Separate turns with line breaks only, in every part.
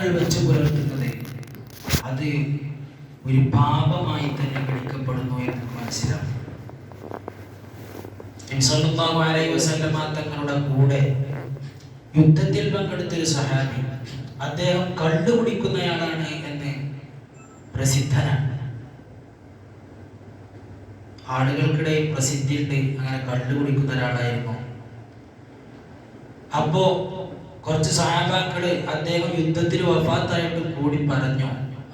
ധാരണകൾ വെച്ച് പുലർത്തുന്നത്. അത് ഒരു പാപമായി തന്നെ വിളിക്കപ്പെടുന്നു എന്ന് മനസ്സിലാക്കും. തങ്ങളുടെ കൂടെ യുദ്ധത്തിൽ പങ്കെടുത്ത ഒരു സഹാബി അദ്ദേഹം കണ്ടുപിടിക്കുന്നയാളാണ് എന്ന് പ്രസിദ്ധനാണ്. ആളുകൾക്കിടയിൽ പ്രസിദ്ധിയുണ്ട് അങ്ങനെ കണ്ടുപിടിക്കുന്ന ഒരാളായിരുന്നു. അപ്പോ കുറച്ച് സഹാബാക്കൾ അദ്ദേഹം യുദ്ധത്തിൽ വഫാത്തായിട്ട് കൂടി പറഞ്ഞു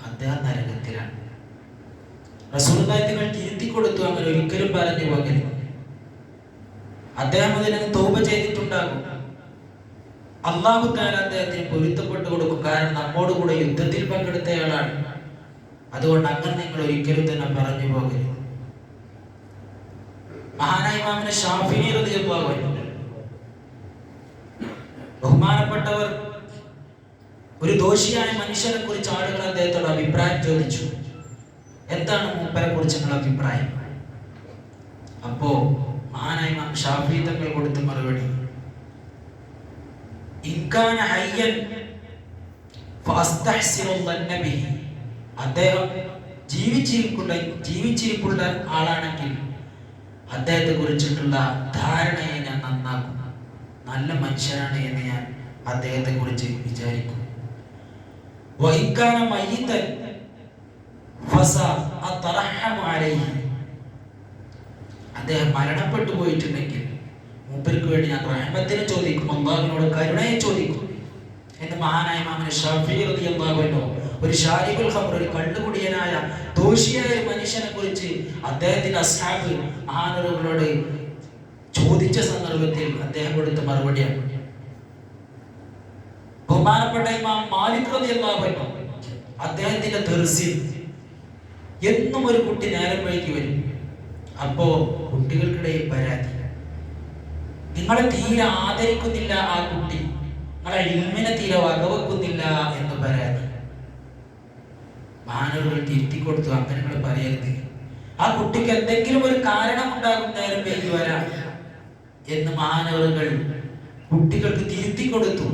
അദ്ദേഹം നരകത്തിലാണ്. റസൂൽങ്ങൾ തിരുത്തി കൊടുത്തു. അങ്ങനെ ഒരിക്കലും പറഞ്ഞു പോകരുത് അദ്ദേഹം അതിനെ തോപ ചെയ്തിട്ടുണ്ടാകും. അള്ളാഹു താൻ അദ്ദേഹത്തിന് പൊരുത്തപ്പെട്ടു കൊടുക്കും. കാരണം നമ്മോട് കൂടെ യുദ്ധത്തിൽ പങ്കെടുത്തയാളാണ്. അതുകൊണ്ട് അങ്ങനെ നിങ്ങൾ ഒരിക്കലും തന്നെ പറഞ്ഞു പോകരുത് മഹാനായ മാമിനെ റളിയല്ലാഹു അൻഹു ബഹുമാനപ്പെട്ടവർ ഒരു ദോഷിയായ മനുഷ്യനെ കുറിച്ച് ആളുകൾ അദ്ദേഹത്തോട് അഭിപ്രായം ചോദിച്ചു. എന്താണ് മൂപ്പരെ കുറിച്ച് നിങ്ങളുടെ അഭിപ്രായം? അപ്പോ മഹാനായ ഷാഫി തങ്ങൾ കൊടുത്ത മറുപടി അദ്ദേഹം ജീവിച്ചിരിക്കുന്ന ജീവിച്ചിരിപ്പുള്ള ആളാണെങ്കിൽ അദ്ദേഹത്തെ കുറിച്ചിട്ടുള്ള ധാരണയെ നല്ല മനുഷ്യനാണ് എന്ന് ഞാൻ അദ്ദേഹത്തെ കുറിച്ച് വിചാരിക്കും. അദ്ദേഹം മരണപ്പെട്ടു പോയിട്ടുണ്ടെങ്കിൽ മൂപ്പർക്ക് വേണ്ടി ഞാൻ റഹ്മത്തിനെ ചോദിക്കും അള്ളാഹുവിനോട് കരുണയെ ചോദിക്കും. എന്ന് മഹാനായ മാമന് ഷഫീർ എന്താകുമല്ലോ ഒരു ഷാരിബുൽ ഖബർ ഒരു കള്ളുകുടിയനായ ദോഷിയായ മനുഷ്യനെ കുറിച്ച് അദ്ദേഹത്തിന്റെ അസ്ഹാബ് മഹാനറുകളോട് ചോദിച്ച സന്ദർഭത്തിൽ അദ്ദേഹം കൊടുത്ത മറുപടിയാണ്. ബഹുമാനപ്പെട്ട ഇമാം മാലിക് അദ്ദേഹത്തിന്റെ തെർസിൽ എന്നും ഒരു കുട്ടി നേരം വഴിക്ക് വരും. അപ്പോ കുട്ടികൾക്കിടയിൽ പരാതി. നിങ്ങളെ തീരെ ആദരിക്കുന്നില്ല ആ കുട്ടി. നിങ്ങളെ ഇൽമിനെ തീരെ വകവെക്കുന്നില്ല എന്ന് പരാതി. മാനവകൾ തിരുത്തി കൊടുത്തു അങ്ങനെ പറയരുത്. ആ കുട്ടിക്ക് എന്തെങ്കിലും ഒരു കാരണം ഉണ്ടാകും നേരം വരാം. എന്ന് മാനവറുകൾ കുട്ടികൾക്ക് തിരുത്തി കൊടുത്തു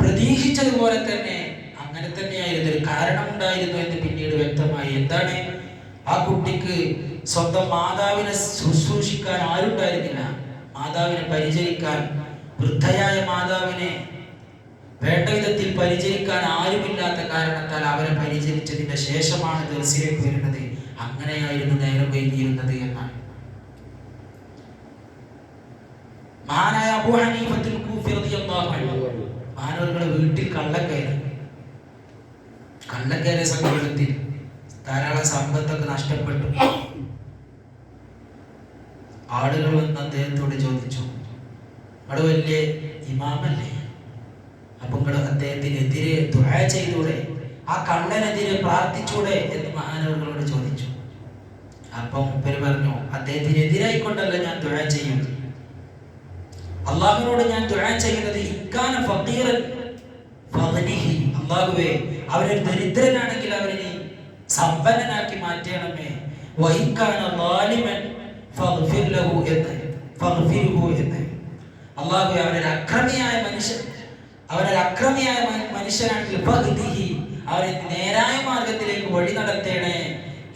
പ്രതീക്ഷിച്ചതുപോലെ തന്നെ അങ്ങനെ തന്നെയായിരുന്നു. ഒരു കാരണമുണ്ടായിരുന്നു എന്ന് പിന്നീട് വ്യക്തമായി. എന്താണ്? ആ കുട്ടിക്ക് സ്വന്തം മാതാവിനെ ശുശ്രൂഷിക്കാൻ ആരുണ്ടായിരുന്നില്ല. മാതാവിനെ പരിചരിക്കാൻ വൃദ്ധയായ മാതാവിനെ വേണ്ട വിധത്തിൽ പരിചരിക്കാൻ ആരുമില്ലാത്ത കാരണത്താൽ അവരെ പരിചരിച്ചതിന്റെ ശേഷമാണ് ദർശയിലേക്ക് വരുന്നത്. അങ്ങനെയായിരുന്നു നേരം വൈകിയിരുന്നത് എന്നാണ്. മഹാനായ അബു ഹനീഫത്തിൽ മഹാനവരുടെ വീട്ടിൽ കള്ളക്കയറി കള്ളക്കയറിയ സംഘത്തിൽ ധാരാളം സമ്പത്തൊക്കെ നഷ്ടപ്പെട്ടു. ആളുകൾ വന്ന് അദ്ദേഹത്തോട് ചോദിച്ചു അവിടെ വലിയ ഇമാമല്ലേ? അപ്പൊ നിങ്ങൾ അദ്ദേഹത്തിനെതിരെ തുഴ ചെയ്തൂടെ? ആ കള്ളനെതിരെ പ്രാർത്ഥിച്ചൂടെ? എന്ന് മഹാനവരോട് ചോദിച്ചു. അപ്പം മുപ്പര് പറഞ്ഞു അദ്ദേഹത്തിനെതിരായിക്കൊണ്ടല്ല ഞാൻ തുഴ ചെയ്യുന്നത്. അള്ളാഹുവിനോട് ഞാൻ ദുആ ചെയ്യുന്നത് ഇക്കാന ഫീറൻ അള്ളാഹുവേ അവരൊരു ദരിദ്രനാണെങ്കിൽ അവരെ സമ്പന്നനാക്കി മാറ്റണമേ. വഹിക്കാന ലഹു എന്ന്. എന്ന്. അള്ളാഹുവേ അവനൊരു അക്രമിയായ മനുഷ്യൻ. അവനൊരു അക്രമിയായ മനുഷ്യനാണെങ്കിൽ അവരെ നേരായ മാർഗത്തിലേക്ക് വഴി നടത്തേണേ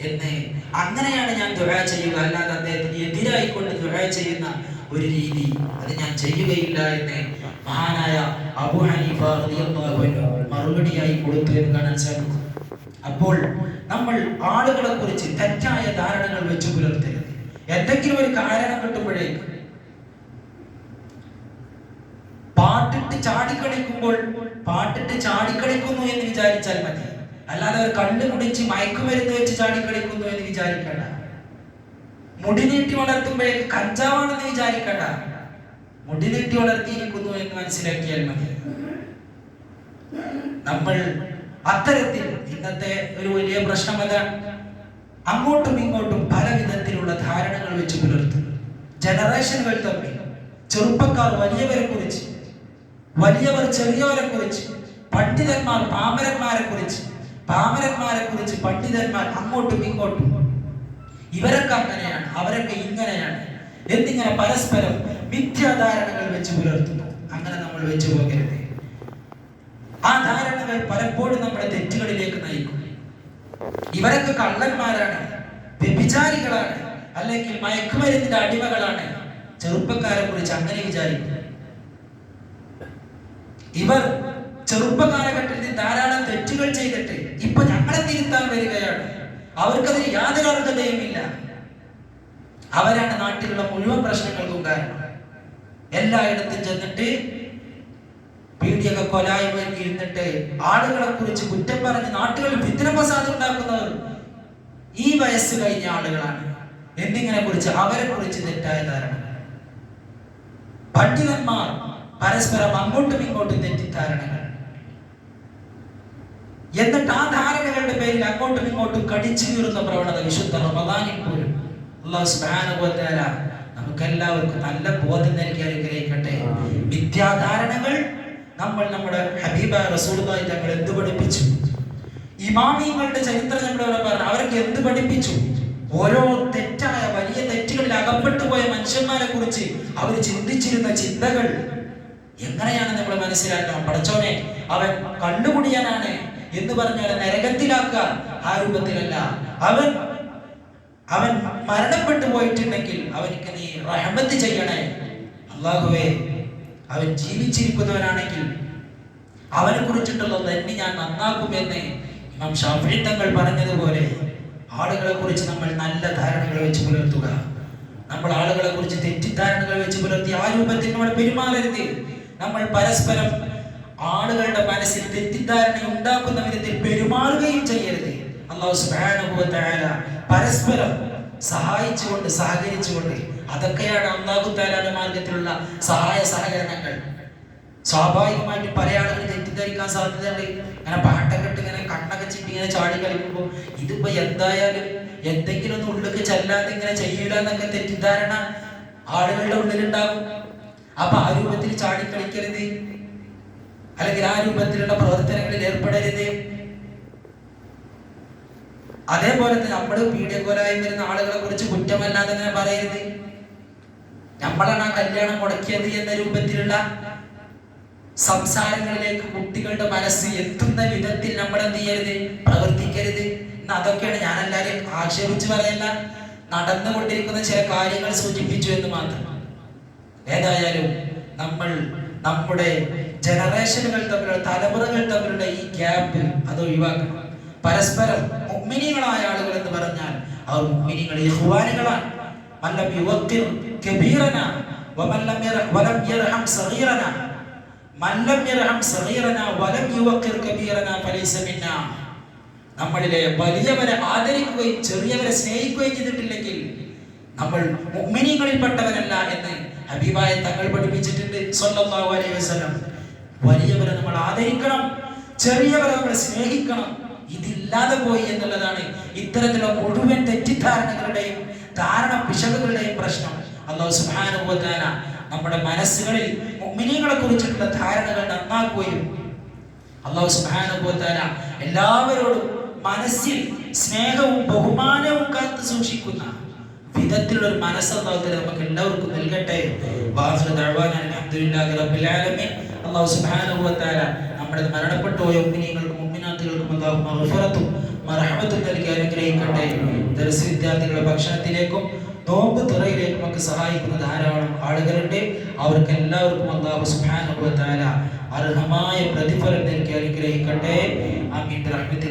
എന്ന്. അങ്ങനെയാണ് ഞാൻ ദുആ ചെയ്യുക അല്ലാതെ അദ്ദേഹത്തിന് എതിരായിക്കൊണ്ട് ദുആ ചെയ്യുന്ന ഒരു രീതി അത് ഞാൻ ചെയ്യുകയില്ല എന്ന് മഹാനായ അബു ഹനീഫ മറുപടിയായി കൊടുത്തു എന്ന് കാണാൻ സാധിക്കും. അപ്പോൾ നമ്മൾ ആളുകളെ കുറിച്ച് തെറ്റായ ധാരണകൾ വെച്ച് പുലർത്തരുത്. എന്തെങ്കിലും ഒരു കാരണം കിട്ടുമ്പോഴേക്ക് പാട്ടിട്ട് ചാടിക്കളിക്കുമ്പോൾ പാട്ടിട്ട് ചാടിക്കളിക്കുന്നു എന്ന് വിചാരിച്ചാൽ മതി. അല്ലാതെ ഒരു മുടിച്ച് കുടിച്ച് മയക്കുമരുന്ന് വെച്ച് ചാടിക്കളിക്കുന്നു എന്ന് വിചാരിക്കണ്ട. മുടി നീട്ടി വളർത്തുമ്പോൾ കഞ്ചാവാണെന്ന് വിചാരിക്കണ്ട. മുടി നീട്ടി വളർത്തിയിരിക്കുന്നു എന്ന് മനസ്സിലാക്കിയാൽ മതി. നമ്മൾ അത്തരത്തിൽ ഇന്നത്തെ ഒരു വലിയ പ്രശ്നം അതാണ് അങ്ങോട്ടും ഇങ്ങോട്ടും പല വിധത്തിലുള്ള ധാരണകൾ വെച്ച് പുലർത്തും ജനറേഷനുകൾ തമ്മിൽ ചെറുപ്പക്കാർ വലിയവരെ കുറിച്ച് വലിയവർ ചെറിയവരെ കുറിച്ച് പണ്ഡിതന്മാർ പാമരന്മാരെ കുറിച്ച് പാമരന്മാരെ കുറിച്ച് പണ്ഡിതന്മാർ അങ്ങോട്ടും ഇങ്ങോട്ടും ഇവരൊക്കെ അങ്ങനെയാണ് അവരൊക്കെ ഇങ്ങനെയാണ്. എന്നിങ്ങനെ പരസ്പരം മിഥ്യാധാരണകൾ വെച്ച് പുലർത്തുന്നു. അങ്ങനെ നമ്മൾ വെച്ച് പോകരുത്. ആ ധാരണകൾ പലപ്പോഴും നമ്മുടെ തെറ്റുകളിലേക്ക് നയിക്കും. ഇവരൊക്കെ കള്ളന്മാരാണ് വ്യഭിചാരികളാണ് അല്ലെങ്കിൽ മയക്കുമരുന്നിന്റെ അടിമകളാണ്. ചെറുപ്പക്കാരെ കുറിച്ച് അങ്ങനെ വിചാരിക്കും. ഇവർ ചെറുപ്പ കാലഘട്ടത്തിൽ ധാരാളം തെറ്റുകൾ ചെയ്തിട്ട് ഇപ്പൊ ഞങ്ങളെ തിരുത്താൻ വരികയാണ്. അവർക്കതിന് യാതൊരു അർഹതയും ഇല്ല. അവരാണ് നാട്ടിലുള്ള മുഴുവൻ പ്രശ്നങ്ങൾക്കും കാരണം. എല്ലായിടത്തും ചെന്നിട്ട് പീഡിയൊക്കെ കൊലായ്മ ഇരുന്നിട്ട് ആളുകളെ കുറിച്ച് കുറ്റം പറഞ്ഞ് നാട്ടുകളിൽ ഭിത്തിന പ്രസാദം ഉണ്ടാക്കുന്നവർ ഈ വയസ്സ് കഴിഞ്ഞ ആളുകളാണ്. എന്നിങ്ങനെ കുറിച്ച് അവരെ കുറിച്ച് തെറ്റായ ധാരണ. പണ്ഡിതന്മാർ പരസ്പരം അങ്ങോട്ടും ഇങ്ങോട്ടും തെറ്റിദ്ധാരണകൾ. എന്നിട്ട് ആ ധാരണകളുടെ പേരിൽ അങ്ങോട്ടും ഇങ്ങോട്ടും കടിച്ചു കീറുന്ന പ്രവണത വിശുദ്ധ റമദാനിൽ പോലും അള്ളാഹു സുബ്ഹാനഹു വ തആല നമുക്ക് നല്ല ബോധം നൽകി അനുഗ്രഹിക്കട്ടെ. വിദ്യാധാരണകൾ നമ്മൾ നമ്മുടെ ഹബീബ റസൂലുള്ളാഹി തങ്ങൾ എന്ത് പഠിപ്പിച്ചു? ഇമാമിങ്ങളുടെ ചരിത്രം നമ്മളോട് പറഞ്ഞു. അവർക്ക് എന്ത് പഠിപ്പിച്ചു? ഓരോ തെറ്റായ വലിയ തെറ്റുകളിൽ അകപ്പെട്ടു പോയ മനുഷ്യന്മാരെ കുറിച്ച് അവർ ചിന്തിച്ചിരുന്ന ചിന്തകൾ എങ്ങനെയാണ് നമ്മൾ മനസ്സിലാക്കണം. പഠിച്ചോനെ അവൻ കണ്ടുമുടിയാനാണ്. എന്ന് പറഞ്ഞാൽ നരകത്തിലാക്കാൻ ആ രൂപത്തിലല്ല. അവൻ അവൻ മരണപ്പെട്ടു പോയിട്ടുണ്ടെങ്കിൽ അവനിക്ക് നീ റഹമത്ത് ചെയ്യണേ. അള്ളാഹുവേ അവൻ ജീവിച്ചിരിക്കുന്നവനാണെങ്കിൽ അവനെ കുറിച്ചിട്ടുള്ള തന്നെ ഞാൻ നന്നാക്കുമെന്ന് ഇമാം ഷാഫി തങ്ങൾ പറഞ്ഞതുപോലെ ആളുകളെ കുറിച്ച് നമ്മൾ നല്ല ധാരണകൾ വെച്ച് പുലർത്തുക. നമ്മൾ ആളുകളെ കുറിച്ച് തെറ്റിദ്ധാരണകൾ വെച്ച് പുലർത്തി ആ രൂപത്തിൽ നമ്മൾ പെരുമാറരുത്. നമ്മൾ പരസ്പരം ആളുകളുടെ മനസ്സിൽ തെറ്റിദ്ധാരണ ഉണ്ടാക്കുന്ന വിധത്തിൽ പെരുമാറുകയും ചെയ്യരുത്. അള്ളാഹു വ പരസ്പരം സഹായിച്ചുകൊണ്ട് സഹകരിച്ചുകൊണ്ട് അതൊക്കെയാണ് അള്ളാഹു താലാന്റെ മാർഗത്തിലുള്ള സഹായ സഹകരണങ്ങൾ. സ്വാഭാവികമായിട്ട് പല ആളുകൾ തെറ്റിദ്ധരിക്കാൻ സാധ്യതയുണ്ട്. ഇങ്ങനെ പാട്ടൊക്കെ ഇട്ട് ഇങ്ങനെ കണ്ണൊക്കെ ചിട്ടി ഇങ്ങനെ ചാടി കളിക്കുമ്പോൾ ഇതിപ്പോ എന്തായാലും എന്തെങ്കിലും ഒന്ന് ഉള്ളിലേക്ക് ചെല്ലാതെ ഇങ്ങനെ ചെയ്യില്ല എന്നൊക്കെ തെറ്റിദ്ധാരണ ആളുകളുടെ ഉള്ളിലുണ്ടാകും അപ്പൊ ആ രൂപത്തിൽ ചാടി കളിക്കരുത്. അല്ലെങ്കിൽ ആ രൂപത്തിലുള്ള പ്രവർത്തനങ്ങളിൽ ഏർപ്പെടരുത്. അതേപോലെ തന്നെ നമ്മൾ പീഡിയക്കോലായി വരുന്ന ആളുകളെ കുറിച്ച് കുറ്റമല്ലാതെ തന്നെ പറയരുത്. നമ്മളാണ് ആ കല്യാണം മുടക്കിയത് എന്ന രൂപത്തിലുള്ള സംസാരങ്ങളിലേക്ക് കുട്ടികളുടെ മനസ്സ് എത്തുന്ന വിധത്തിൽ നമ്മൾ എന്ത് ചെയ്യരുത്? പ്രവർത്തിക്കരുത്. എന്ന് അതൊക്കെയാണ് ഞാൻ എല്ലാവരെയും ആക്ഷേപിച്ച് പറയല്ല. നടന്നുകൊണ്ടിരിക്കുന്ന ചില കാര്യങ്ങൾ സൂചിപ്പിച്ചു എന്ന് മാത്രം. ഏതായാലും നമ്മൾ നമ്മുടെ ജനറേഷനുകൾ തമ്മിലുള്ള തലമുറകൾ തമ്മിലുള്ള ഈ ഗ്യാപ്പ് അത് ഒഴിവാക്കണം. പരസ്പരം മുഗ്മിനികളായ ആളുകൾ എന്ന് പറഞ്ഞാൽ അവർ മുഗ്മിനികൾ ഇഖ്വാനുകളാണ് മല്ലം യുവത്തിൽ കബീറന വമല്ലം വലം യർഹം സഗീറന. മല്ലം യർഹം സഗീറന വലം യുവക്കിർ കബീറന ഫലൈസ മിന്നാ. നമ്മളിലെ വലിയവരെ ആദരിക്കുകയും ചെറിയവരെ സ്നേഹിക്കുകയും ചെയ്തിട്ടില്ലെങ്കിൽ നമ്മൾ മുഗ്മിനികളിൽപ്പെട്ടവരല്ല എന്ന് ഹബീബായ തങ്ങൾ പഠിപ്പിച്ചിട്ടുണ്ട് സ്വല്ലല്ലാഹു അലൈഹി വസല്ലം. വലിയവരെ നമ്മൾ ആദരിക്കണം ചെറിയവരെ നമ്മൾ സ്നേഹിക്കണം. ഇതില്ലാതെ പോയി എന്നുള്ളതാണ് ഇത്തരത്തിലുള്ള മുഴുവൻ തെറ്റിദ്ധാരണകളുടെയും ധാരണ പിശകുകളുടെയും പ്രശ്നം. അള്ളാഹു സുബ്ഹാനഹു നമ്മുടെ മനസ്സുകളിൽ മുഅ്മിനീങ്ങളെ കുറിച്ചിട്ടുള്ള ധാരണകൾ നന്നാക്കുകയും അള്ളാഹു സുബ്ഹാനഹു എല്ലാവരോടും മനസ്സിൽ സ്നേഹവും ബഹുമാനവും കാത്തു സൂക്ഷിക്കുന്ന വിധത്തിലുള്ള ഒരു മനസ്സ് അള്ളാഹു തആല നമുക്ക് എല്ലാവർക്കും നൽകട്ടെ നമ്മുടെ മരണപ്പെട്ട അനുഗ്രഹിക്കട്ടെ. വിദ്യാർത്ഥികളുടെ ഭക്ഷണത്തിലേക്കും നോമ്പ് തുറയിലേക്കും ഒക്കെ സഹായിക്കുന്ന ധാരാളം ആളുകളുണ്ട്. അവർക്ക് എല്ലാവർക്കും അള്ളാഹു വ അർഹമായ പ്രതിഫലം നൽകി അനുഗ്രഹിക്കട്ടെ. റഹ്മത്തിക